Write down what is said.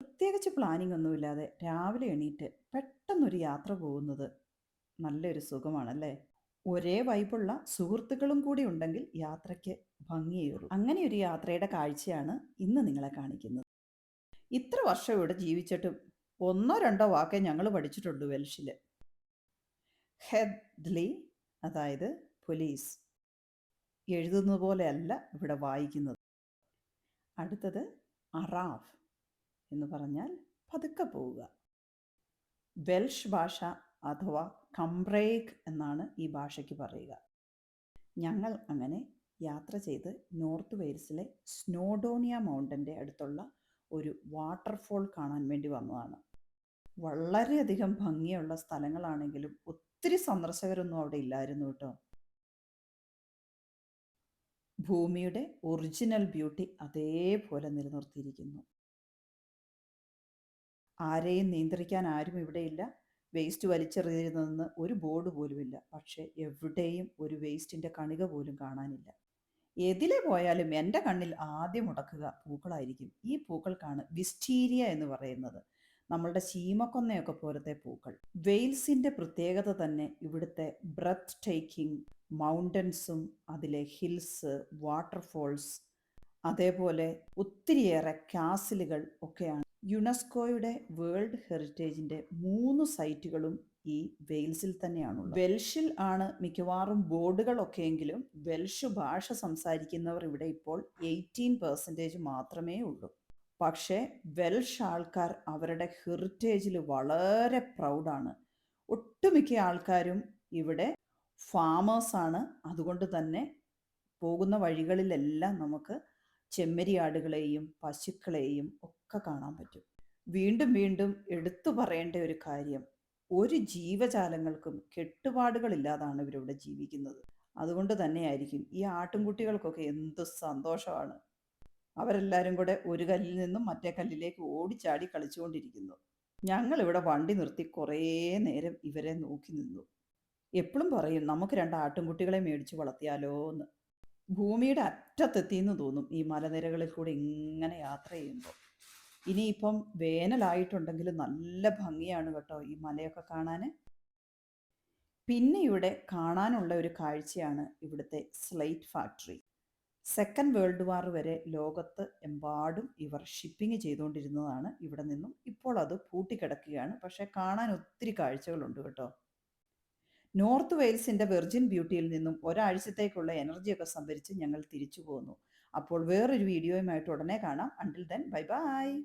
പ്രത്യേകിച്ച് പ്ലാനിംഗ് ഒന്നുമില്ലാതെ രാവിലെ എണീറ്റ് പെട്ടെന്നൊരു യാത്ര പോകുന്നത് നല്ലൊരു സുഖമാണല്ലേ? ഒരേ വൈബുള്ള സുഹൃത്തുക്കളും കൂടി ഉണ്ടെങ്കിൽ യാത്രയ്ക്ക് ഭംഗിയേറും. അങ്ങനെ ഒരു യാത്രയുടെ കാഴ്ചയാണ് ഇന്ന് നിങ്ങളെ കാണിക്കുന്നത്. ഇത്ര വർഷം ഇവിടെ ജീവിച്ചിട്ടും ഒന്നോ രണ്ടോ വാക്കേ ഞങ്ങൾ പഠിച്ചിട്ടുള്ളൂ വെൽഷിൽ ഹെഡ്ലി അതായത് പോലീസ് എഴുതുന്നത് പോലെയല്ല ഇവിടെ വായിക്കുന്നത്. അടുത്തത് അറാഫ് എന്ന് പറഞ്ഞാൽ പതുക്കെ പോവുക. വെൽഷ് ഭാഷ അഥവാ കംബ്രേക്ക് എന്നാണ് ഈ ഭാഷയ്ക്ക് പറയുക. ഞങ്ങൾ അങ്ങനെ യാത്ര ചെയ്ത് നോർത്ത് വെയിൽസിലെ സ്നോഡോണിയ മൗണ്ടന്റെ അടുത്തുള്ള ഒരു വാട്ടർഫോൾ കാണാൻ വേണ്ടി വന്നതാണ്. വളരെയധികം ഭംഗിയുള്ള സ്ഥലങ്ങളാണെങ്കിലും ഒത്തിരി സന്ദർശകരൊന്നും അവിടെ ഇല്ലായിരുന്നു കേട്ടോ. ഭൂമിയുടെ ഒറിജിനൽ ബ്യൂട്ടി അതേപോലെ നിലനിർത്തിയിരിക്കുന്നു. ആരെയും നിയന്ത്രിക്കാൻ ആരും ഇവിടെയില്ല വേസ്റ്റ് വലിച്ചെറിയരുതെന്ന് ഒരു ബോർഡ് പോലുമില്ല പക്ഷേ എവിടെയും ഒരു വേസ്റ്റിന്റെ കണിക പോലും കാണാനില്ല. എതിലെ പോയാലും എന്റെ കണ്ണിൽ ആദ്യം മുടക്കുക പൂക്കളായിരിക്കും. ഈ പൂക്കൾക്കാണ് വിസ്റ്റീരിയ എന്ന് പറയുന്നത്. നമ്മളുടെ ചീമക്കൊന്നയൊക്കെ പോലത്തെ പൂക്കൾ. വെയിൽസിന്റെ പ്രത്യേകത തന്നെ ഇവിടുത്തെ ബ്രത്ത് ടേക്കിംഗ് മൗണ്ടൻസും അതിലെ ഹിൽസ് വാട്ടർഫോൾസ് അതേപോലെ ഒത്തിരിയേറെ കാസിലുകൾ ഒക്കെയാണ്. യുനെസ്കോയുടെ വേൾഡ് ഹെറിറ്റേജിന്റെ മൂന്ന് സൈറ്റുകളും ഈ വെയിൽസിൽ തന്നെയാണുള്ളത്. വെൽഷിൽ ആണ് മിക്കവാറും ബോർഡുകളൊക്കെയെങ്കിലും വെൽഷ് ഭാഷ സംസാരിക്കുന്നവർ ഇവിടെ ഇപ്പോൾ എയ്റ്റീൻ പെർസെന്റേജ് മാത്രമേ ഉള്ളൂ. പക്ഷേ വെൽഷ് ആൾക്കാർ അവരുടെ ഹെറിറ്റേജിൽ വളരെ പ്രൗഡാണ്. ഒട്ടുമിക്ക ആൾക്കാരും ഇവിടെ ഫാമേഴ്സാണ് അതുകൊണ്ട് തന്നെ പോകുന്ന വഴികളിലെല്ലാം നമുക്ക് ചെമ്മരിയാടുകളെയും പശുക്കളെയും ഒക്കെ കാണാൻ പറ്റും. വീണ്ടും വീണ്ടും എടുത്തു പറയേണ്ട ഒരു കാര്യം ഒരു ജീവജാലങ്ങൾക്കും കെട്ടുപാടുകളില്ലാതാണ് ഇവരിവിടെ ജീവിക്കുന്നത്. അതുകൊണ്ട് തന്നെയായിരിക്കും ഈ ആട്ടിൻകുട്ടികൾക്കൊക്കെ എന്ത് സന്തോഷമാണ്. അവരെല്ലാവരും കൂടെ ഒരു കല്ലിൽ നിന്നും മറ്റേ കല്ലിലേക്ക് ഓടിച്ചാടി കളിച്ചുകൊണ്ടിരിക്കുന്നു. ഞങ്ങൾ ഇവിടെ വണ്ടി നിർത്തി കുറേ നേരം ഇവരെ നോക്കി നിന്നു. എപ്പോഴും പറയും നമുക്ക് രണ്ട് ആട്ടിൻകുട്ടികളെ മേടിച്ചു വളർത്തിയാലോ എന്ന് ഭൂമിയുടെ അറ്റത്തെത്തിയെന്ന് തോന്നും ഈ മലനിരകളിൽ കൂടെ ഇങ്ങനെ യാത്ര ചെയ്യുമ്പോൾ. ഇനിയിപ്പം വേനലായിട്ടുണ്ടെങ്കിൽ നല്ല ഭംഗിയാണ് കേട്ടോ ഈ മലയൊക്കെ കാണാൻ. പിന്നെ ഇവിടെ കാണാനുള്ള ഒരു കാഴ്ചയാണ് ഇവിടുത്തെ slate factory second world war വരെ ലോകത്ത് എമ്പാടും ഇവർ ഷിപ്പിംഗ് ചെയ്തുകൊണ്ടിരുന്നതാണ്. ഇവിടെ നിന്നും ഇപ്പോൾ അത് പൂട്ടിക്കിടക്കുകയാണ്. പക്ഷേ കാണാൻ ഒത്തിരി കാഴ്ചകളുണ്ട് കേട്ടോ. നോർത്ത് വെയിൽസിന്റെ വെർജിൻ ബ്യൂട്ടിയിൽ നിന്നും ഒരാഴ്ചത്തേക്കുള്ള എനർജിയൊക്കെ സംഭരിച്ച് ഞങ്ങൾ തിരിച്ചു പോന്നു. അപ്പോൾ വേറൊരു വീഡിയോയുമായിട്ട് ഉടനെ കാണാം. Until then bye bye